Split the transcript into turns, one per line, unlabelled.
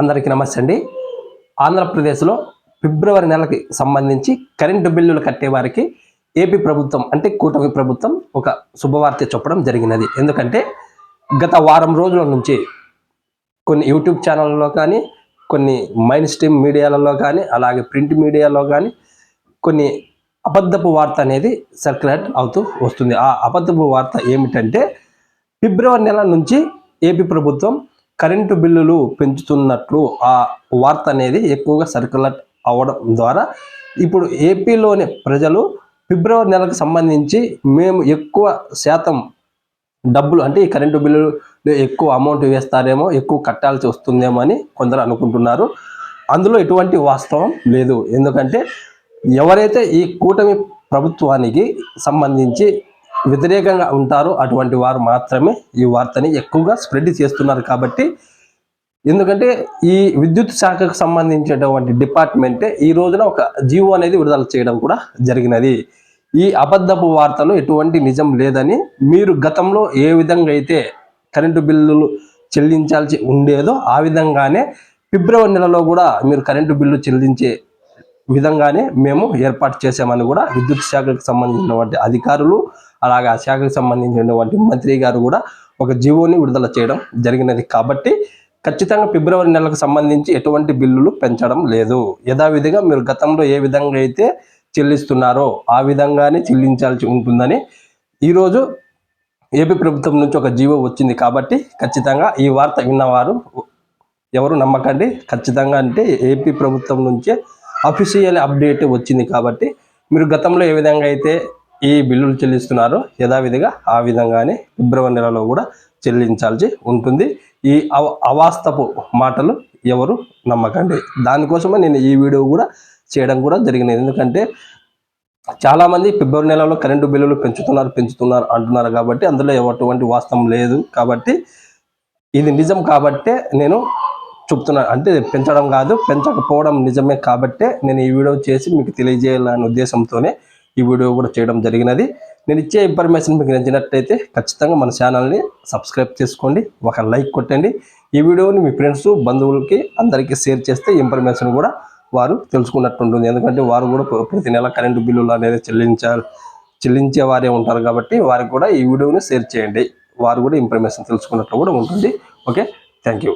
అందరికీ నమస్తే అండి. ఆంధ్రప్రదేశ్లో ఫిబ్రవరి నెలకి సంబంధించి కరెంటు బిల్లులు కట్టే వారికి ఏపీ ప్రభుత్వం అంటే కూటమి ప్రభుత్వం ఒక శుభవార్త చెప్పడం జరిగినది. ఎందుకంటే గత వారం రోజుల నుంచి కొన్ని యూట్యూబ్ ఛానళ్ళలో కానీ కొన్ని మైన్ స్ట్రీమ్ మీడియాలలో కానీ అలాగే ప్రింట్ మీడియాలో కానీ కొన్ని అబద్ధపు వార్త అనేది సర్క్యులేట్ అవుతూ వస్తుంది. ఆ అబద్ధపు వార్త ఏమిటంటే ఫిబ్రవరి నెల నుంచి ఏపీ ప్రభుత్వం కరెంటు బిల్లులు పెంచుతున్నట్లు ఆ వార్త అనేది ఎక్కువగా సర్క్యులేట్ అవ్వడం ద్వారా ఇప్పుడు ఏపీలోని ప్రజలు ఫిబ్రవరి నెలకు సంబంధించి మేము ఎక్కువ శాతం డబ్బులు అంటే ఈ కరెంటు బిల్లులు ఎక్కువ అమౌంట్ వేస్తారేమో ఎక్కువ కట్టాల్సి వస్తుందేమో అని కొందరు అనుకుంటున్నారు. అందులో ఎటువంటి వాస్తవం లేదు. ఎందుకంటే ఎవరైతే ఈ కూటమి ప్రభుత్వానికి సంబంధించి వ్యతిరేకంగా ఉంటారో. అటువంటి వారు మాత్రమే ఈ వార్తని ఎక్కువగా స్ప్రెడ్ చేస్తున్నారు కాబట్టి ఎందుకంటే ఈ విద్యుత్ శాఖకు సంబంధించినటువంటి డిపార్ట్మెంటే ఈ రోజున ఒక జీవో అనేది విడుదల చేయడం కూడా జరిగినది. ఈ అబద్ధపు వార్తలు ఎటువంటి నిజం లేదని మీరు గతంలో ఏ విధంగా అయితే కరెంటు బిల్లులు చెల్లించాల్సి ఉండేదో ఆ విధంగానే ఫిబ్రవరి నెలలో కూడా మీరు కరెంటు బిల్లు చెల్లించే విధంగానే మేము ఏర్పాటు చేశామని కూడా విద్యుత్ శాఖకు సంబంధించినటువంటి అధికారులు అలాగే ఆ శాఖకు సంబంధించినటువంటి మంత్రి గారు కూడా ఒక జీవోని విడుదల చేయడం జరిగినది. కాబట్టి ఖచ్చితంగా ఫిబ్రవరి నెలకు సంబంధించి ఎటువంటి బిల్లులు పెంచడం లేదు. యథావిధిగా మీరు గతంలో ఏ విధంగా అయితే చెల్లిస్తున్నారో ఆ విధంగానే చెల్లించాల్సి ఉంటుందని ఈరోజు ఏపీ ప్రభుత్వం నుంచి ఒక జీవో వచ్చింది. కాబట్టి ఖచ్చితంగా ఈ వార్త విన్నవారు ఎవరు నమ్మకండి. ఖచ్చితంగా అంటే ఏపీ ప్రభుత్వం నుంచే అఫీషియల్ అప్డేట్ వచ్చింది కాబట్టి మీరు గతంలో ఏ విధంగా అయితే ఈ బిల్లులు చెల్లిస్తున్నారో యథావిధిగా ఆ విధంగానే ఫిబ్రవరి నెలలో కూడా చెల్లించాల్సి ఉంటుంది. ఈ అవ అవాస్తపు మాటలు ఎవరు నమ్మకండి. దానికోసమే నేను ఈ వీడియో కూడా చేయడం కూడా జరిగినది. ఎందుకంటే చాలామంది ఫిబ్రవరి నెలలో కరెంటు బిల్లులు పెంచుతున్నారు పెంచుతున్నారు అంటున్నారు కాబట్టి అందులో ఎటువంటి వాస్తవం లేదు. కాబట్టి ఇది నిజం కాబట్టే నేను చూపుతున్నాను అంటే పెంచడం కాదు పెంచకపోవడం నిజమే కాబట్టే నేను ఈ వీడియో చేసి మీకు తెలియజేయాలనే ఉద్దేశంతోనే ఈ వీడియో కూడా చేయడం జరిగినది. నేను ఇచ్చే ఇన్ఫర్మేషన్ మీకు నచ్చినట్లయితే ఖచ్చితంగా మన ఛానల్ని సబ్స్క్రైబ్ చేసుకోండి ఒక లైక్ కొట్టండి. ఈ వీడియోని మీ ఫ్రెండ్స్ బంధువులకి అందరికీ షేర్ చేస్తే ఇన్ఫర్మేషన్ కూడా వారు తెలుసుకున్నట్టు ఉంటుంది ఎందుకంటే వారు కూడా ప్రతి నెల కరెంటు బిల్లులు అనేది చెల్లించాలి చెల్లించే వారే ఉంటారు కాబట్టి వారికి కూడా ఈ వీడియోని షేర్ చేయండి. వారు కూడా ఇన్ఫర్మేషన్ తెలుసుకున్నట్లు కూడా ఉంటుంది. ఓకే? Thank you.